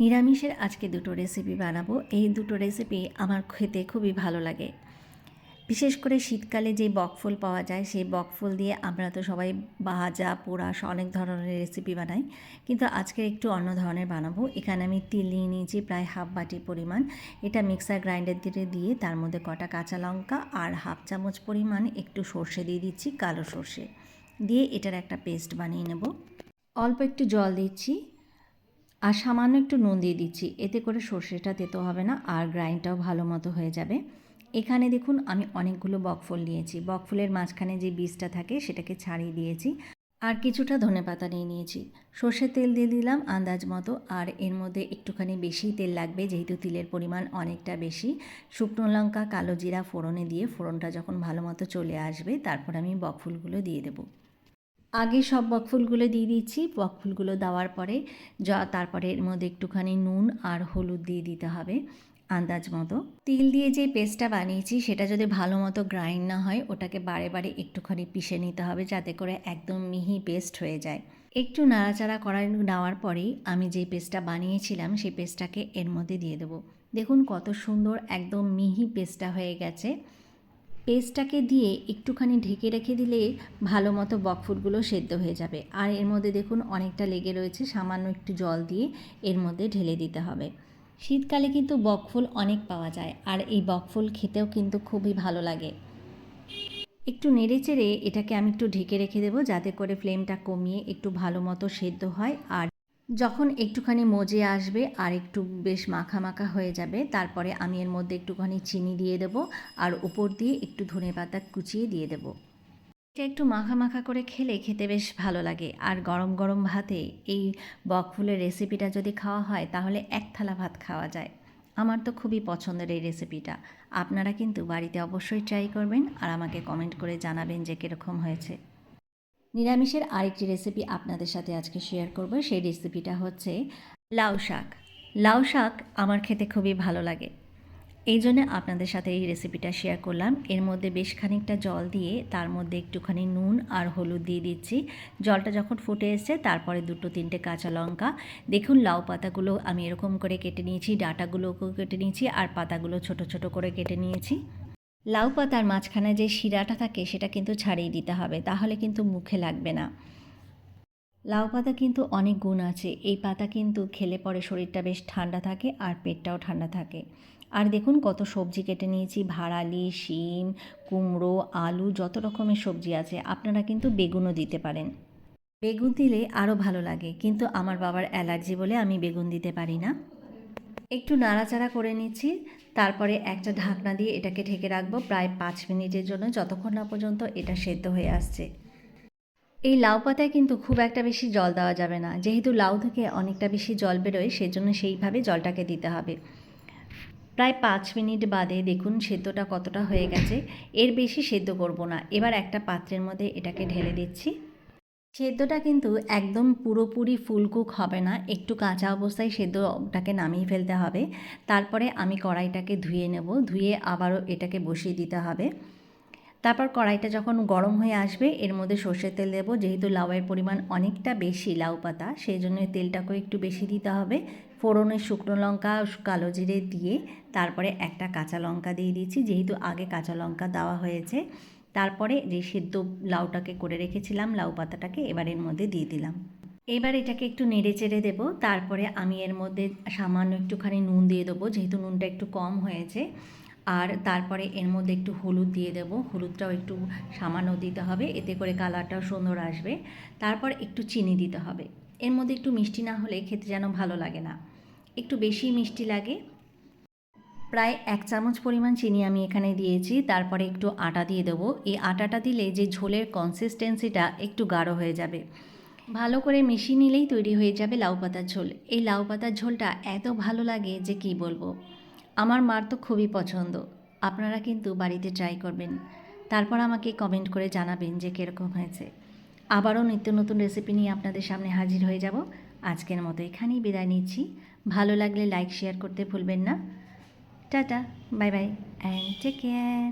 নিরামিষের আজকে দুটো রেসিপি বানাবো। এই দুটো রেসিপি আমার খেতে খুবই ভালো লাগে। বিশেষ করে শীতকালে যে বকফুল পাওয়া যায়, সেই বকফুল দিয়ে আমরা তো সবাই ভাজা পোড়া অনেক ধরনের রেসিপি বানাই। কিন্তু আজকে একটু অন্য ধরনের বানাবো। এখানে আমি তিল নিয়ে নিয়েছি প্রায় হাফ বাটি পরিমাণ। এটা মিক্সার গ্রাইন্ডার দিয়ে দিয়ে তার মধ্যে কটা কাঁচা লঙ্কা আর হাফ চামচ পরিমাণ একটু সর্ষে দিয়ে দিচ্ছি, কালো সর্ষে। দিয়ে এটার একটা পেস্ট বানিয়ে নেব। অল্প একটু জল দিচ্ছি। আর সামান্য একটু নুন দিয়ে দিচ্ছি। এতে করে সর্ষেটা তেতো হবে না আর গ্রাইন্ডটাও ভালো মতো হয়ে যাবে। এখানে দেখুন আমি অনেকগুলো বকফুল নিয়েছি। বকফুলের মাঝখানে যে বীজটা থাকে সেটাকে ছাড়িয়ে দিয়েছি। আর কিছুটা ধনে পাতা নিয়ে নিয়েছি। সর্ষের তেল দিয়ে দিলাম আন্দাজ মতো আর এর মধ্যে একটুখানি বেশি তেল লাগবে যেহেতু তিলের পরিমাণ অনেকটা বেশি। শুকনো লঙ্কা, কালো জিরা ফোড়নে দিয়ে ফোড়নটা যখন ভালো মতো চলে আসবে তারপর আমি বকফুলগুলো দিয়ে দেবো। আগে সব বকফুলগুলো দিয়ে দিচ্ছি। বকফুলগুলো দেওয়ার পরে যা, তারপরে এর মধ্যে একটুখানি নুন আর হলুদ দিয়ে দিতে হবে আন্দাজ মতো। তিল দিয়ে যে পেস্টটা বানিয়েছি, সেটা যদি ভালো মতো গ্রাইন্ড না হয়, ওটাকে বারে বারে একটুখানি পিষে নিতে হবে যাতে করে একদম মিহি পেস্ট হয়ে যায়। একটু নাড়াচাড়া করার, নেওয়ার পরেই আমি যে পেস্টটা বানিয়েছিলাম, সেই পেস্টটাকে এর মধ্যে দিয়ে দেবো। দেখুন কত সুন্দর একদম মিহি পেস্টটা হয়ে গেছে। পেস্টটাকে দিয়ে একটুখানি ঢেকে রেখে দিলে ভালো মতো বকফুলগুলো সেদ্ধ হয়ে যাবে। আর এর মধ্যে দেখুন অনেকটা লেগে রয়েছে, সামান্য একটু জল দিয়ে এর মধ্যে ঢেলে দিতে হবে। শীতকালে কিন্তু বকফুল অনেক পাওয়া যায় আর এই বকফুল খেতেও কিন্তু খুবই ভালো লাগে। একটু নেড়ে চেড়ে এটাকে আমি একটু ঢেকে রেখে দেবো যাতে করে ফ্লেমটা কমিয়ে একটু ভালো মতো সেদ্ধ হয় আর যখন একটুখানি মজে আসবে আর একটু বেশ মাখা মাখা হয়ে যাবে, তারপরে আমি এর মধ্যে একটুখানি চিনি দিয়ে দেবো আর উপর দিয়ে একটু ধনে পাতা কুচিয়ে দিয়ে দেবো। এটা একটু মাখা মাখা করে খেলে খেতে বেশ ভালো লাগে। আর গরম গরম ভাতে এই বকফুলের রেসিপিটা যদি খাওয়া হয়, তাহলে এক থালা ভাত খাওয়া যায়। আমার তো খুবই পছন্দের এই রেসিপিটা। আপনারা কিন্তু বাড়িতে অবশ্যই ট্রাই করবেন আর আমাকে কমেন্ট করে জানাবেন যে কীরকম হয়েছে। নিরামিষের আরেকটি রেসিপি আপনাদের সাথে আজকে শেয়ার করব। সেই রেসিপিটা হচ্ছে লাউ শাক। লাউ শাক আমার খেতে খুবই ভালো লাগে। এই জন্য আপনাদের সাথে এই রেসিপিটা শেয়ার করলাম। এর মধ্যে বেশ খানিকটা জল দিয়ে তার মধ্যে একটুখানি নুন আর হলুদ দিয়ে দিচ্ছি। জলটা যখন ফুটে এসছে, তারপরে দুটো তিনটে কাঁচা লঙ্কা। দেখুন, লাউ পাতাগুলো আমি এরকম করে কেটে নিয়েছি, ডাটাগুলোকেও কেটে নিয়েছি, আর পাতাগুলো ছোট ছোট করে কেটে নিয়েছি। লাউ পাতার মাঝখানে যে শিরাটা থাকে সেটা কিন্তু ছাড়িয়ে দিতে হবে, তাহলে কিন্তু মুখে লাগবে না। লাউ পাতা কিন্তু অনেক গুণ আছে, এই পাতা কিন্তু খেলে পরে শরীরটা বেশ ঠান্ডা থাকে আর পেটটাও ঠান্ডা থাকে। আর দেখুন কত সবজি কেটে নিয়েছি, ভাড়ালি, শিম, কুমড়ো, আলু, যত রকমের সবজি আছে, আপনারা কিন্তু বেগুনও দিতে পারেন। বেগুন দিলে আরও ভালো লাগে, কিন্তু আমার বাবার অ্যালার্জি বলে আমি বেগুন দিতে পারি না। একটু নাড়াচাড়া করে নিচ্ছি তারপরে একটা ঢাকনা দিয়ে এটাকে ঢেকে রাখব প্রায় পাঁচ মিনিটের জন্য, যতক্ষণ না পর্যন্ত এটা সেদ্ধ হয়ে আসছে। এই লাউ পাতায় কিন্তু খুব একটা বেশি জল দেওয়া যাবে না। যেহেতু লাউ থেকে অনেকটা বেশি জল বেরোয়, সেজন্য সেইভাবে জলটাকে দিতে হবে। প্রায় পাঁচ মিনিট বাদে দেখুন সেদ্ধটা কতটা হয়ে গেছে। এর বেশি সেদ্ধ করব না। এবার একটা পাত্রের মধ্যে এটাকে ঢেলে দিচ্ছি। সেদ্ধটা কিন্তু একদম পুরোপুরি ফুলকুক হবে না। একটু কাঁচা অবস্থায় সেদ্ধটাকে নামিয়ে ফেলতে হবে। তারপরে আমি কড়াইটাকে ধুয়ে নেব। ধুয়ে আবারও এটাকে বসিয়ে দিতে হবে। তারপর কড়াইটা যখন গরম হয়ে আসবে, এর মধ্যে সর্ষের তেল দেবো। যেহেতু লাউয়ের পরিমাণ অনেকটা বেশি লাউ পাতা সেই জন্য তেলটাকেও একটু বেশি দিতে হবে। ফোড়নে শুকনো লঙ্কা, কালো জিরে দিয়ে তারপরে একটা কাঁচা লঙ্কা দিয়ে দিচ্ছি যেহেতু আগে কাঁচা লঙ্কা দেওয়া হয়েছে তারপরে যে সেদ্ধ লাউটাকে করে রেখেছিলাম, লাউ পাতাটাকে এবার এর মধ্যে দিয়ে দিলাম। এবার এটাকে একটু নেড়ে চেড়ে দেবো। তারপরে আমি এর মধ্যে সামান্য একটুখানি নুন দিয়ে দেবো, যেহেতু নুনটা একটু কম হয়েছে। আর তারপরে এর মধ্যে একটু হলুদ দিয়ে দেবো। হলুদটাও একটু সামান্য দিতে হবে, এতে করে কালারটাও সুন্দর আসবে। তারপর একটু চিনি দিতে হবে। এর মধ্যে একটু মিষ্টি না হলে খেতে যেন ভালো লাগে না। একটু বেশি মিষ্টি লাগে প্রায় এক চামচ পরিমাণ চিনি আমি এখানে দিয়েছি, তারপরে একটু আটা দিয়ে দেবো। এই আটাটা দিলে যে ঝোলের কনসিস্টেন্সিটা একটু গাঢ় হয়ে যাবে। ভালো করে মিশিয়ে নিলেই তৈরি হয়ে যাবে লাউ পাতার ঝোল। এই লাউ পাতার ঝোলটা এত ভালো লাগে যে কি বলব? আমার মার তো খুবই পছন্দ। আপনারা কিন্তু বাড়িতে ট্রাই করবেন। তারপর আমাকে কমেন্ট করে জানাবেন যে কীরকম হয়েছে। আবারও নিত্য নতুন রেসিপি নিয়ে আপনাদের সামনে হাজির হয়ে যাব। আজকের মতো এখানেই বিদায় নিচ্ছি। ভালো লাগলে লাইক শেয়ার করতে ভুলবেন না। tata bye bye and take care